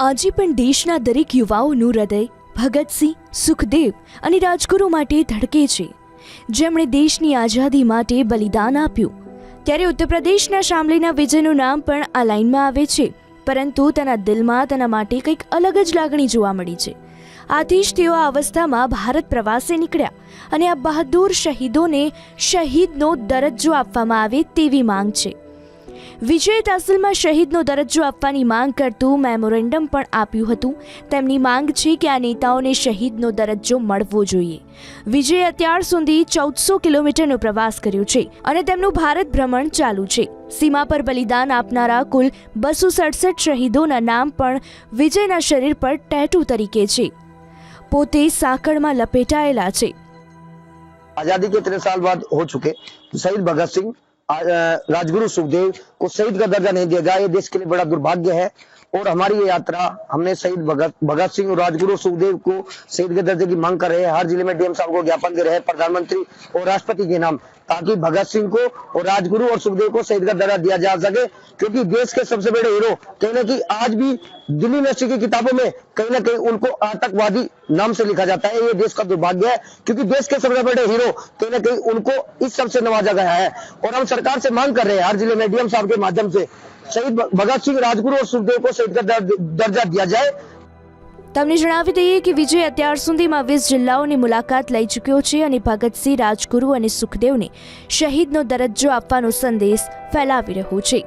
આજે પણ દેશના દરેક યુવાઓનું હૃદય ભગતસિંહ, સુખદેવ અને રાજગુરુ માટે ધડકે છે. જેમણે દેશની આઝાદી માટે બલિદાન આપ્યું. ત્યારે ઉત્તર પ્રદેશના શામલીના વિજયનું નામ પણ આ લાઇનમાં આવે છે. પરંતુ તેના દિલમાં તેના માટે કંઈક અલગ જ લાગણી જોવા મળી છે. આથી જ તેઓ આ અવસ્થામાં ભારત પ્રવાસે નીકળ્યા અને આ બહાદુર શહીદોને શહીદનો દરજ્જો આપવામાં આવે તેવી માંગ છે. વિજય તહસીલમાં શહીદનો દરજ્જો આપવાની માંગ કરતું મેમોરેન્ડમ પણ આપ્યું હતું. તેમની માંગ છે કે આ નેતાઓને શહીદનો દરજ્જો મળવો જોઈએ. વિજય અત્યાર સુધી ચૌદસો કિલોમીટરનો પ્રવાસ કર્યો છે અને તેમનું ભારત ભ્રમણ ચાલુ છે. સીમા પર બલિદાન આપનારા કુલ બસો સડસઠ શહીદોના નામ પણ વિજયના શરીર પર ટેટુ તરીકે છે. પોતે સાંકળમાં લપેટાયેલા છે. આઝાદી કે ત્રણ સાલ બાદ હો ચુકે. શહીદ ભગત राजगुरु सुखदेव को शहीद का दर्जा नहीं दिया गया ये देश के लिए बड़ा दुर्भाग्य है और हमारी ये यात्रा, हमने शहीद भगत भगत सिंह और राजगुरु सुखदेव को शहीद के दर्जे की मांग कर रहे हैं। हर ज़िले में डीएम साहब को ज्ञापन दे रहे हैं, प्रधानमंत्री और राष्ट्रपति के नाम, ताकि भगत सिंह को और राजगुरु और सुखदेव को शहीद का दर्जा दिया जा सके, क्योंकि देश के सबसे बड़े हीरो कहीं ना आज भी दिल्ली यूनिवर्सिटी की किताबों में कहीं ना कहीं उनको आतंकवादी नाम से लिखा जाता है। ये देश का दुर्भाग्य है, क्योंकि देश के सबसे बड़े हीरो कहीं ना कहीं उनको इस सबसे नवाजा गया है। और हम सरकार से मांग कर रहे हैं, हर ज़िले में डीएम साहब के माध्यम से शहीद भगत सिंह राजगुरु और सुखदेव को शहीद का दर्ज- दर्जा दिया जाए તમને જણાવી દઈએ કે વિજય અત્યાર સુધીમાં વીસ જિલ્લાઓની મુલાકાત લઈ ચૂક્યો છે અને ભગતસિંહ રાજગુરુ અને સુખદેવને શહીદનો દરજ્જો આપવાનો સંદેશ ફેલાવી રહ્યો છે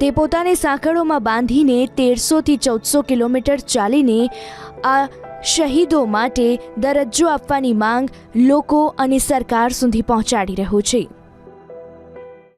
તે પોતાને સાંકળોમાં બાંધીને તેરસોથી ચૌદસો કિલોમીટર ચાલીને આ શહીદો માટે દરજ્જો આપવાની માંગ લોકો અને સરકાર સુધી પહોંચાડી રહ્યો છે